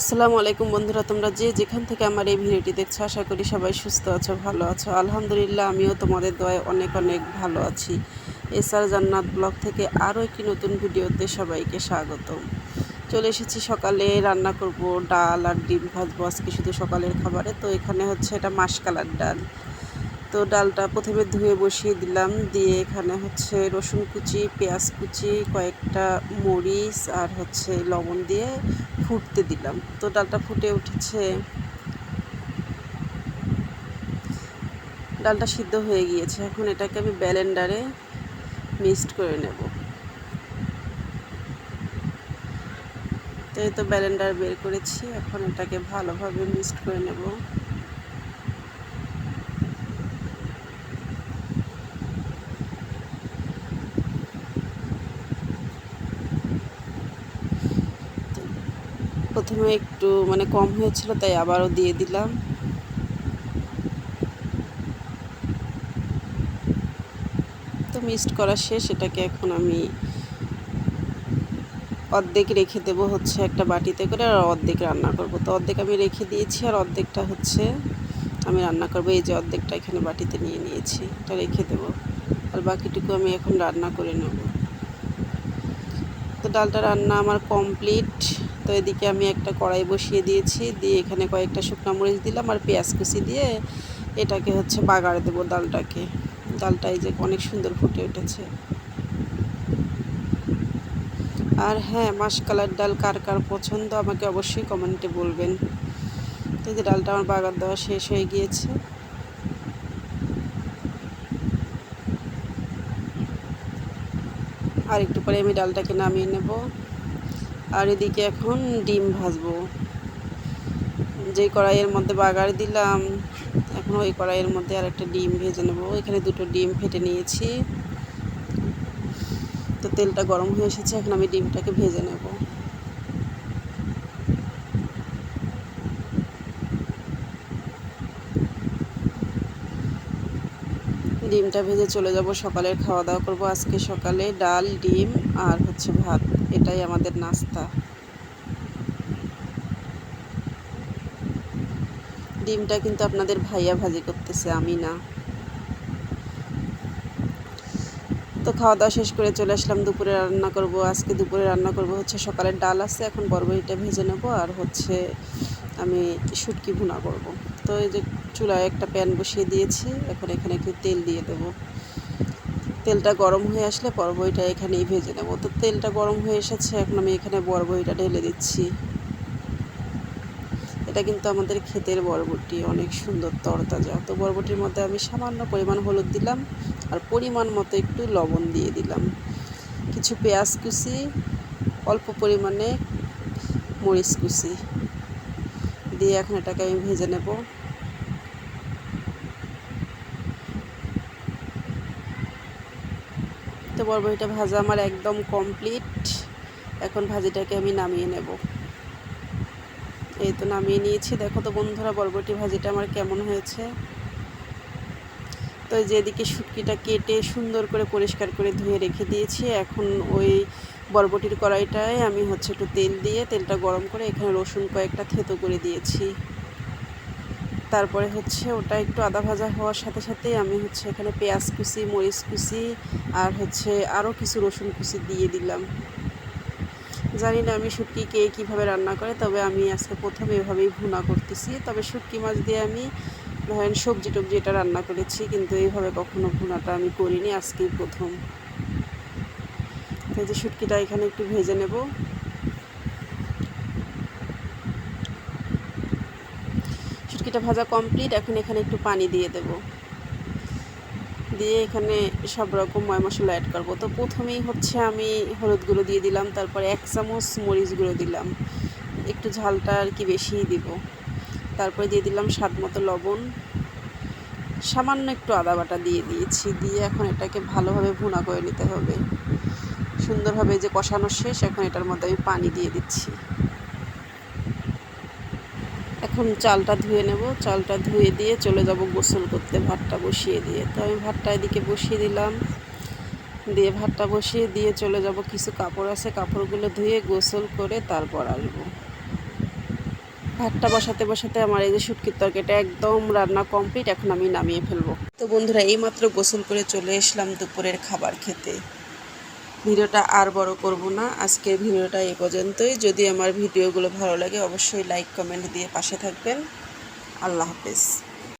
আসসালামু আলাইকুম বন্ধুরা, তোমরা যে যেখান থেকে আমার এই ভিডিওটি দেখছ, আশা করি সবাই সুস্থ আছো, ভালো আছো। আলহামদুলিল্লাহ, আমিও তোমাদের দয়ায় অনেক অনেক ভালো আছি। এসআর জান্নাত ব্লগ থেকে আরও একটি নতুন ভিডিওতে সবাইকে স্বাগত। চলে এসেছি সকালে, রান্না করব ডাল আর ডিম ভাজবো। আজকে শুধু সকালের খাবারে, তো এখানে হচ্ছে এটা মাসকালার ডাল। তো ডালটা প্রথমে ধুয়ে বসিয়ে দিলাম। দিয়ে এখানে হচ্ছে রসুন কুচি, পেঁয়াজ কুচি, কয়েকটা মরিচ আর হচ্ছে লবণ দিয়ে ফুটতে দিলাম। তো ডালটা ফুটে উঠেছে। ডালটা সিদ্ধ হয়ে গিয়েছে। এখন এটাকে আমি ব্যালেন্ডারে মিক্সড করে নেব। তো এই তো ব্যালেন্ডার বের করেছি। এখন এটাকে ভালোভাবে মিক্সড করে নেব। প্রথমে একটু মানে কম হয়েছিল, তাই আবারও দিয়ে দিলাম। তো মিক্সড করা শেষ, এটাকে এখন আমি অর্ধেক রেখে দেবো হচ্ছে একটা বাটিতে করে, আর অর্ধেক রান্না করব। তো অর্ধেক আমি রেখে দিয়েছি, আর অর্ধেকটা হচ্ছে আমি রান্না করব। এই যে অর্ধেকটা এখানে বাটিতে নিয়ে নিয়েছি, এটা রেখে দেবো। আর বাকিটুকু আমি এখন রান্না করে নেব। তো ডালটা রান্না আমার কমপ্লিট। তো এদিকে আমি একটা কড়াই বসিয়ে দিয়েছি, দিয়ে এখানে কয়েকটা শুকনো মরিচ দিলাম আর পেঁয়াজ কুচি দিয়ে এটাকে হচ্ছে বাগার দেবো ডালটাকে। ডালটা এই যে অনেক সুন্দর ফুটে উঠেছে। আর হ্যাঁ মাসকালার ডাল কার কার পছন্দ আমাকে অবশ্যই কমেন্টে বলবেন। তো যে ডালটা আমার বাগার দেওয়া শেষ হয়ে গিয়েছে। আর একটু পরে আমি ডালটাকে নামিয়ে নেব। আর এদিকে এখন ডিম ভাজবো। যে কড়াইয়ের মধ্যে বাগার দিলাম, এখন ওই কড়াইয়ের মধ্যে আর একটা ডিম ভেজে নেব। এখানে দুটো ডিম ফেটে নিয়েছি। তো তেলটা গরম হয়ে এসেছে, এখন আমি ডিমটাকে ভেজে নেব। ডিমটা ভেজে চলে যাব, সকালের খাওয়া দাওয়া করব। আজকে সকালে ডাল, ডিম আর হচ্ছে ভাত। এটাই আমাদের নাস্তা। ডিমটা কিন্তু আপনাদের ভাইয়া ভাজি করতেছে, আমি না। তো খাওয়া দাওয়া শেষ করে চলে আসলাম, দুপুরে রান্না করব। আজকে দুপুরে রান্না করব হচ্ছে সকালের ডাল আছে, এখন বরবরিটা ভেজে নেব আর হচ্ছে আমি শুটকি ভুনা করব। তো এই যে চুলায় একটা প্যান বসিয়ে দিয়েছি, এখন এখানে একটু তেল দিয়ে দেবো। তেলটা গরম হয়ে আসলে বরবইটা এখানেই ভেজে নেব। তো তেলটা গরম হয়ে এসেছে, এখন আমি এখানে বরবইটা ঢেলে দিচ্ছি। এটা কিন্তু আমাদের ক্ষেতের বরবটি অনেক সুন্দর তরতাজা। তো বরবটির মধ্যে আমি সামান্য পরিমাণ হলুদ দিলাম আর পরিমাণ মতো একটু লবণ দিয়ে দিলাম। কিছু পেঁয়াজ কুচি, অল্প পরিমাণে মরিচ কুচি দিয়ে এখন এটাকে আমি ভেজে নেব। তো বরবটিটা ভাজা আমার একদম কমপ্লিট এখন ভাজিটাকে আমি নামিয়ে নেব। এই তো নামিয়ে নিয়েছি। দেখো তো বন্ধুরা, বরবটি ভাজিটা আমার কেমন হয়েছে। তো যেদিকে শুটকিটা কেটে সুন্দর করে পরিষ্কার করে ধুয়ে রেখে দিয়েছি। এখন ওই বরবটির কড়াইটায় আমি হচ্ছে একটু তেল দিয়ে তেলটা গরম করে এখানে রসুন কয়েকটা থেতো করে দিয়েছি। তারপরে হচ্ছে ওটা একটু আদা ভাজা হওয়ার সাথে সাথেই আমি হচ্ছে এখানে পেঁয়াজ কুচি, মরিচ কুচি আর হচ্ছে আরও কিছু রসুন কুচি দিয়ে দিলাম। জানি না আমি শুটকি কে কীভাবে রান্না করে, তবে আমি আজকে প্রথম এভাবেই ভুনা করতেছি। তবে শুটকি মাছ দিয়ে আমি ধরেন সবজি টবজি এটা রান্না করেছি, কিন্তু এইভাবে কখনো ভুনাটা আমি করিনি, আজকেই প্রথম। এই যে শুটকিটা এখানে একটু ভেজে নেব। শুটকিটা ভাজা কমপ্লিট এখন এখানে একটু পানি দিয়ে দেব। দিয়ে এখানে সব রকম ময় মশলা অ্যাড করব। তো প্রথমেই হচ্ছে আমি হলুদ গুঁড়ো দিয়ে দিলাম, তারপরে এক চামচ মরিচ গুঁড়ো দিলাম। একটু ঝালটা আর কি বেশিই দিব। তারপরে দিয়ে দিলাম স্বাদ মতো লবণ। সামান্য একটু আদা বাটা দিয়ে দিয়েছি, দিয়ে এখন এটাকে ভালোভাবে ভুনা করে নিতে হবে। সুন্দরভাবে যে কষানো শেষ, এখন এটার মধ্যে আমি পানি দিয়ে দিচ্ছি। এখন চালটা ধুয়ে নেব। চালটা ধুয়ে দিয়ে চলে যাব গোসল করতে। ভাতটা বসিয়ে দিয়ে। তো আমি ভাতটা এদিকে বসিয়ে দিলাম। দিয়ে ভাতটা বসিয়ে দিয়ে চলে যাব। কিছু কাপড় আছে। কাপড়গুলো ধুয়ে গোসল করে তারপর আসব। ভাতটা বসাতে বসাতে আমার এই যে শুটকির তরকারিটা একদম রান্না কমপ্লিট। এখন আমি নামিয়ে ফেলব। তো বন্ধুরা, এইমাত্র গোসল করে চলে এসলাম দুপুরের খাবার খেতে। ভিডিওটা আর বড় করব না। আজকের ভিডিওটা এই পর্যন্তই। যদি আমার ভিডিওগুলো ভালো লাগে, অবশ্যই লাইক কমেন্ট দিয়ে পাশে থাকবেন। আল্লাহ হাফেজ।